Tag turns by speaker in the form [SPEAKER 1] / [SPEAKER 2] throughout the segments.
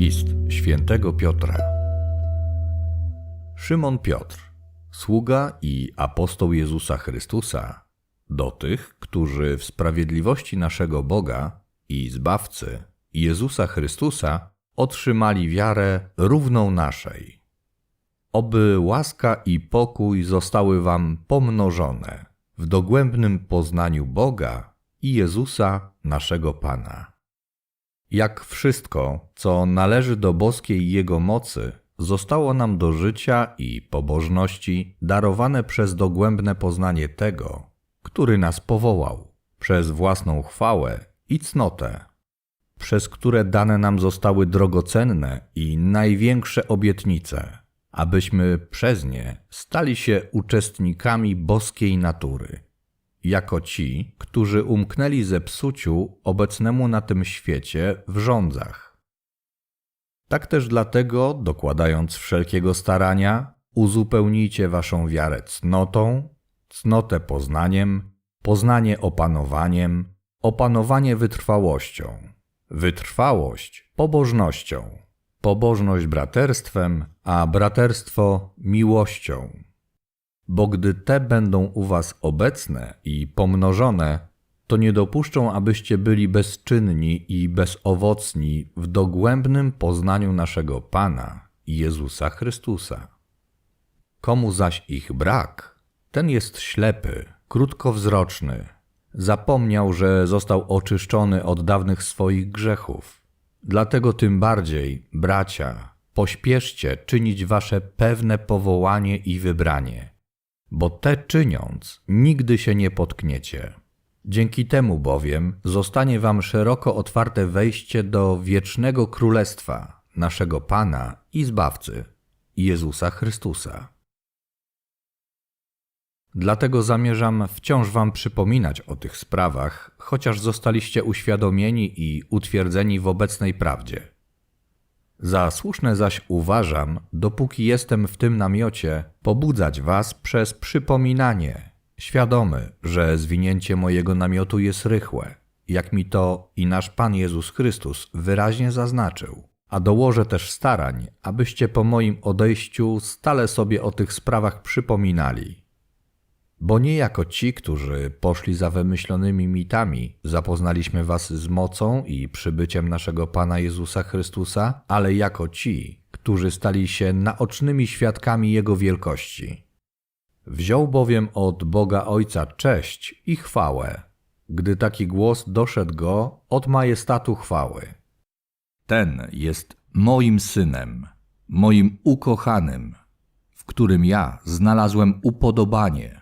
[SPEAKER 1] List świętego Piotra. Szymon Piotr, sługa i apostoł Jezusa Chrystusa, do tych, którzy w sprawiedliwości naszego Boga i Zbawcy Jezusa Chrystusa otrzymali wiarę równą naszej. Oby łaska i pokój zostały Wam pomnożone w dogłębnym poznaniu Boga i Jezusa naszego Pana. Jak wszystko, co należy do boskiej Jego mocy, zostało nam do życia i pobożności darowane przez dogłębne poznanie tego, który nas powołał, przez własną chwałę i cnotę, przez które dane nam zostały drogocenne i największe obietnice, abyśmy przez nie stali się uczestnikami boskiej natury jako ci, którzy umknęli zepsuciu obecnemu na tym świecie w rządzach. Tak też dlatego, dokładając wszelkiego starania, uzupełnijcie waszą wiarę cnotą, cnotę poznaniem, poznanie opanowaniem, opanowanie wytrwałością, wytrwałość pobożnością, pobożność braterstwem, a braterstwo miłością bo gdy te będą u was obecne i pomnożone, to nie dopuszczą, abyście byli bezczynni i bezowocni w dogłębnym poznaniu naszego Pana Jezusa Chrystusa. Komu zaś ich brak, ten jest ślepy, krótkowzroczny, zapomniał, że został oczyszczony od dawnych swoich grzechów. Dlatego tym bardziej, bracia, pośpieszcie czynić wasze pewne powołanie i wybranie bo te czyniąc, nigdy się nie potkniecie. Dzięki temu bowiem zostanie wam szeroko otwarte wejście do wiecznego królestwa naszego Pana i Zbawcy, Jezusa Chrystusa. Dlatego zamierzam wciąż wam przypominać o tych sprawach, chociaż zostaliście uświadomieni i utwierdzeni w obecnej prawdzie. Za słuszne zaś uważam, dopóki jestem w tym namiocie, pobudzać was przez przypominanie, świadomy, że zwinięcie mojego namiotu jest rychłe, jak mi to i nasz Pan Jezus Chrystus wyraźnie zaznaczył. A dołożę też starań, abyście po moim odejściu stale sobie o tych sprawach przypominali, bo nie jako ci, którzy poszli za wymyślonymi mitami, zapoznaliśmy was z mocą i przybyciem naszego Pana Jezusa Chrystusa, ale jako ci, którzy stali się naocznymi świadkami Jego wielkości. Wziął bowiem od Boga Ojca cześć i chwałę, gdy taki głos doszedł go od majestatu chwały. Ten jest moim synem, moim ukochanym, w którym ja znalazłem upodobanie.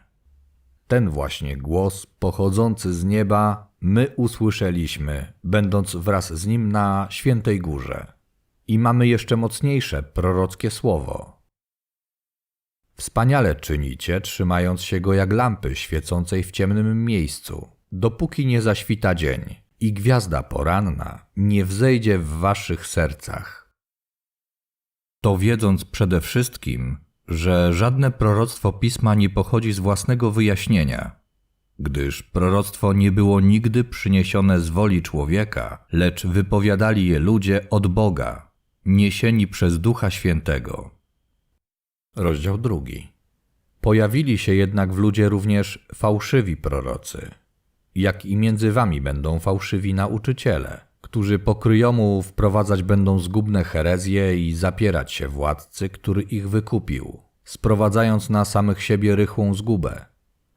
[SPEAKER 1] Ten właśnie głos pochodzący z nieba my usłyszeliśmy, będąc wraz z nim na świętej górze. I mamy jeszcze mocniejsze prorockie słowo. Wspaniale czynicie, trzymając się go jak lampy świecącej w ciemnym miejscu, dopóki nie zaświta dzień i gwiazda poranna nie wzejdzie w waszych sercach. To wiedząc przede wszystkim, że żadne proroctwo pisma nie pochodzi z własnego wyjaśnienia, gdyż proroctwo nie było nigdy przyniesione z woli człowieka, lecz wypowiadali je ludzie od Boga, niesieni przez Ducha Świętego. Rozdział drugi. Pojawili się jednak w ludzie również fałszywi prorocy, jak i między wami będą fałszywi nauczyciele, którzy pokryjomu wprowadzać będą zgubne herezje i zapierać się władcy, który ich wykupił, sprowadzając na samych siebie rychłą zgubę.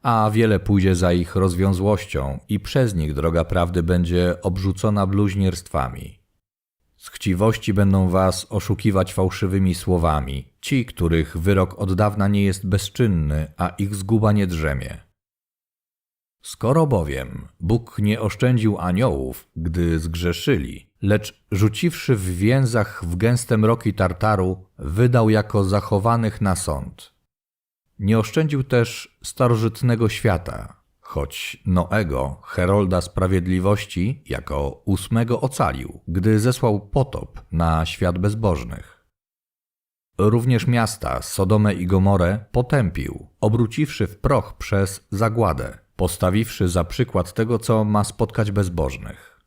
[SPEAKER 1] A wiele pójdzie za ich rozwiązłością i przez nich droga prawdy będzie obrzucona bluźnierstwami. Z chciwości będą was oszukiwać fałszywymi słowami, ci, których wyrok od dawna nie jest bezczynny, a ich zguba nie drzemie. Skoro bowiem Bóg nie oszczędził aniołów, gdy zgrzeszyli, lecz rzuciwszy w więzach w gęste mroki Tartaru, wydał jako zachowanych na sąd. Nie oszczędził też starożytnego świata, choć Noego, herolda sprawiedliwości, jako ósmego ocalił, gdy zesłał potop na świat bezbożnych. Również miasta Sodomę i Gomorę potępił, obróciwszy w proch przez zagładę, postawiwszy za przykład tego, co ma spotkać bezbożnych.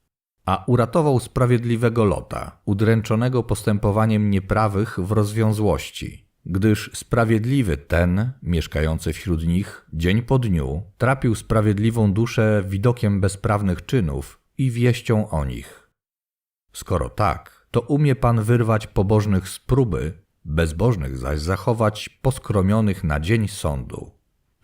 [SPEAKER 1] a uratował sprawiedliwego Lota, udręczonego postępowaniem nieprawych w rozwiązłości, gdyż sprawiedliwy ten, mieszkający wśród nich, dzień po dniu, trapił sprawiedliwą duszę widokiem bezprawnych czynów i wieścią o nich. Skoro tak, to umie Pan wyrwać pobożnych z próby, bezbożnych zaś zachować poskromionych na dzień sądu.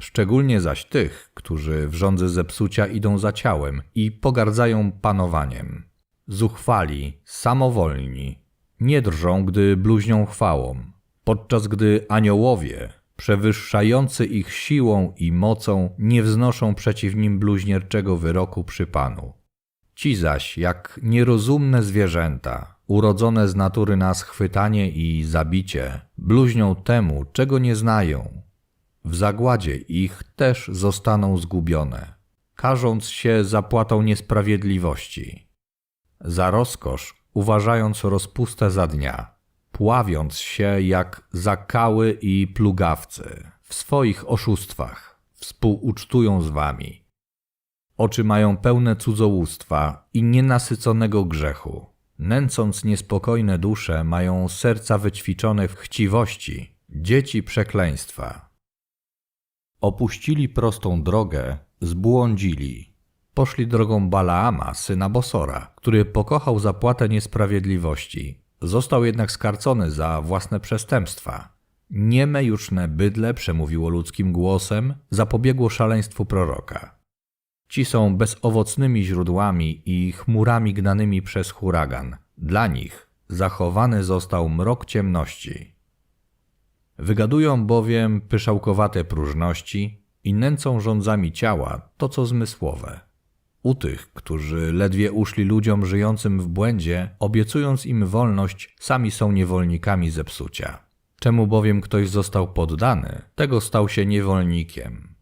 [SPEAKER 1] Szczególnie zaś tych, którzy w rządzy zepsucia idą za ciałem i pogardzają panowaniem. Zuchwali, samowolni, nie drżą, gdy bluźnią chwałą, podczas gdy aniołowie, przewyższający ich siłą i mocą, nie wznoszą przeciw nim bluźnierczego wyroku przy Panu. Ci zaś, jak nierozumne zwierzęta, urodzone z natury na schwytanie i zabicie, bluźnią temu, czego nie znają. W zagładzie ich też zostaną zgubione, karząc się zapłatą niesprawiedliwości. Za rozkosz uważając rozpustę za dnia, pławiąc się jak zakały i plugawcy w swoich oszustwach, współucztują z wami. Oczy mają pełne cudzołóstwa i nienasyconego grzechu. Nęcąc niespokojne dusze, mają serca wyćwiczone w chciwości, dzieci przekleństwa. Opuścili prostą drogę, zbłądzili. Poszli drogą Balaama, syna Bosora, który pokochał zapłatę niesprawiedliwości. Został jednak skarcony za własne przestępstwa. Nieme juczne bydle przemówiło ludzkim głosem, zapobiegło szaleństwu proroka. Ci są bezowocnymi źródłami i chmurami gnanymi przez huragan. Dla nich zachowany został mrok ciemności. Wygadują bowiem pyszałkowate próżności i nęcą rządzami ciała to, co zmysłowe. U tych, którzy ledwie uszli ludziom żyjącym w błędzie, obiecując im wolność, sami są niewolnikami zepsucia. Czemu bowiem ktoś został poddany, tego stał się niewolnikiem.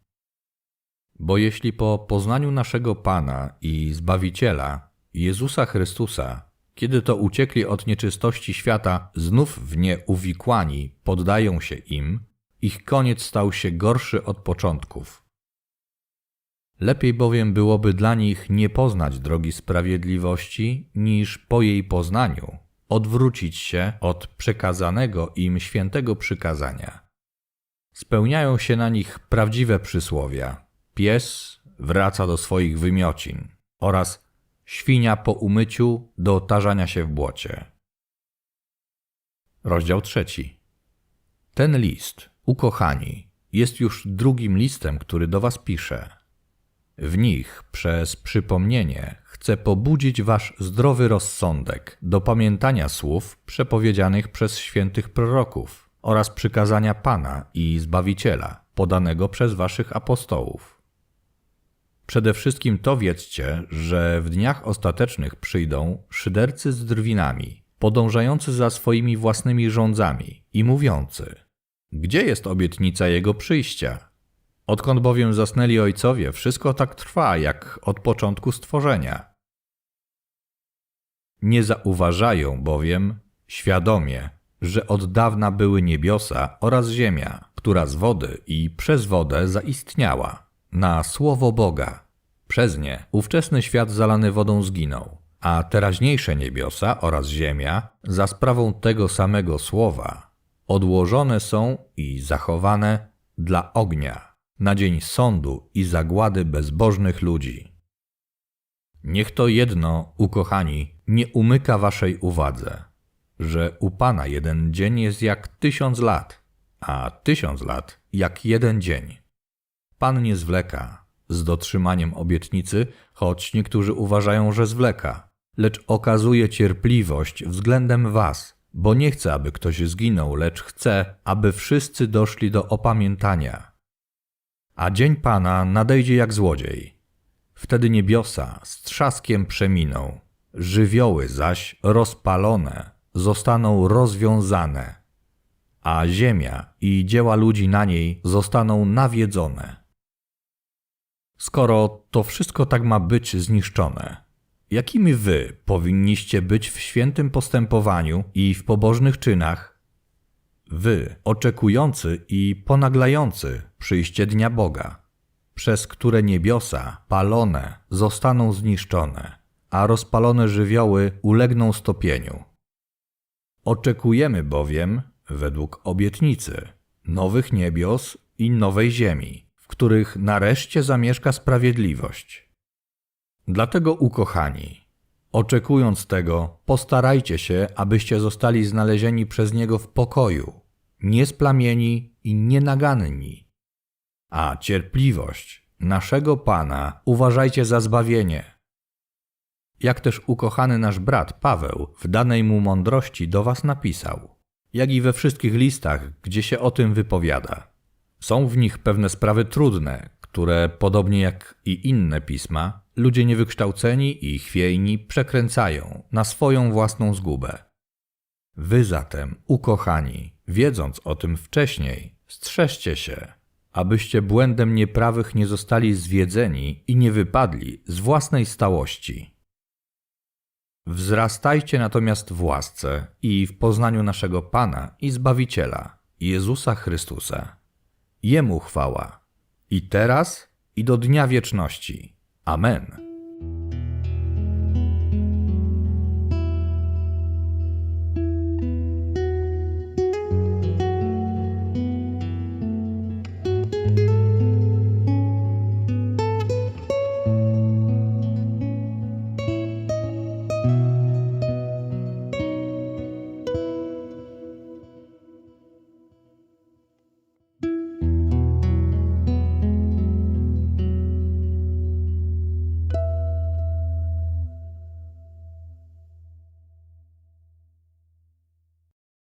[SPEAKER 1] Bo jeśli po poznaniu naszego Pana i Zbawiciela, Jezusa Chrystusa, kiedy to uciekli od nieczystości świata, znów w nie uwikłani, poddają się im, ich koniec stał się gorszy od początków. Lepiej bowiem byłoby dla nich nie poznać drogi sprawiedliwości, niż po jej poznaniu odwrócić się od przekazanego im świętego przykazania. Spełniają się na nich prawdziwe przysłowia: pies wraca do swoich wymiocin oraz świnia po umyciu do tarzania się w błocie. Rozdział trzeci. Ten list, ukochani, jest już drugim listem, który do Was piszę. W nich, przez przypomnienie, chcę pobudzić Wasz zdrowy rozsądek do pamiętania słów przepowiedzianych przez świętych proroków oraz przykazania Pana i Zbawiciela, podanego przez Waszych apostołów Przede wszystkim to wiedzcie, że w dniach ostatecznych przyjdą szydercy z drwinami, podążający za swoimi własnymi rządzami i mówiący: Gdzie jest obietnica jego przyjścia? Odkąd bowiem zasnęli ojcowie, wszystko tak trwa, jak od początku stworzenia. Nie zauważają bowiem świadomie, że od dawna były niebiosa oraz ziemia, która z wody i przez wodę zaistniała na słowo Boga. Przez nie ówczesny świat zalany wodą zginął, a teraźniejsze niebiosa oraz ziemia za sprawą tego samego słowa odłożone są i zachowane dla ognia na dzień sądu i zagłady bezbożnych ludzi. Niech to jedno, ukochani, nie umyka waszej uwadze, że u Pana jeden dzień jest jak tysiąc lat, a tysiąc lat jak jeden dzień. Pan nie zwleka z dotrzymaniem obietnicy, choć niektórzy uważają, że zwleka, lecz okazuje cierpliwość względem Was, bo nie chce, aby ktoś zginął, lecz chce, aby wszyscy doszli do opamiętania. A dzień Pana nadejdzie jak złodziej. Wtedy niebiosa z trzaskiem przeminą, żywioły zaś rozpalone zostaną rozwiązane, a ziemia i dzieła ludzi na niej zostaną nawiedzone. Skoro to wszystko tak ma być zniszczone, jakimi wy powinniście być w świętym postępowaniu i w pobożnych czynach? Wy, oczekujący i ponaglający przyjście dnia Boga, przez które niebiosa palone zostaną zniszczone, a rozpalone żywioły ulegną stopieniu. Oczekujemy bowiem, według obietnicy, nowych niebios i nowej ziemi, których nareszcie zamieszka sprawiedliwość. Dlatego, ukochani, oczekując tego, postarajcie się, abyście zostali znalezieni przez Niego w pokoju, niesplamieni i nienaganni. A cierpliwość naszego Pana uważajcie za zbawienie. Jak też ukochany nasz brat Paweł w danej mu mądrości do was napisał, jak i we wszystkich listach, gdzie się o tym wypowiada. Są w nich pewne sprawy trudne, które, podobnie jak i inne pisma, ludzie niewykształceni i chwiejni przekręcają na swoją własną zgubę. Wy zatem, ukochani, wiedząc o tym wcześniej, strzeżcie się, abyście błędem nieprawych nie zostali zwiedzeni i nie wypadli z własnej stałości. Wzrastajcie natomiast w łasce i w poznaniu naszego Pana i Zbawiciela, Jezusa Chrystusa. Jemu chwała, i teraz, i do dnia wieczności. Amen.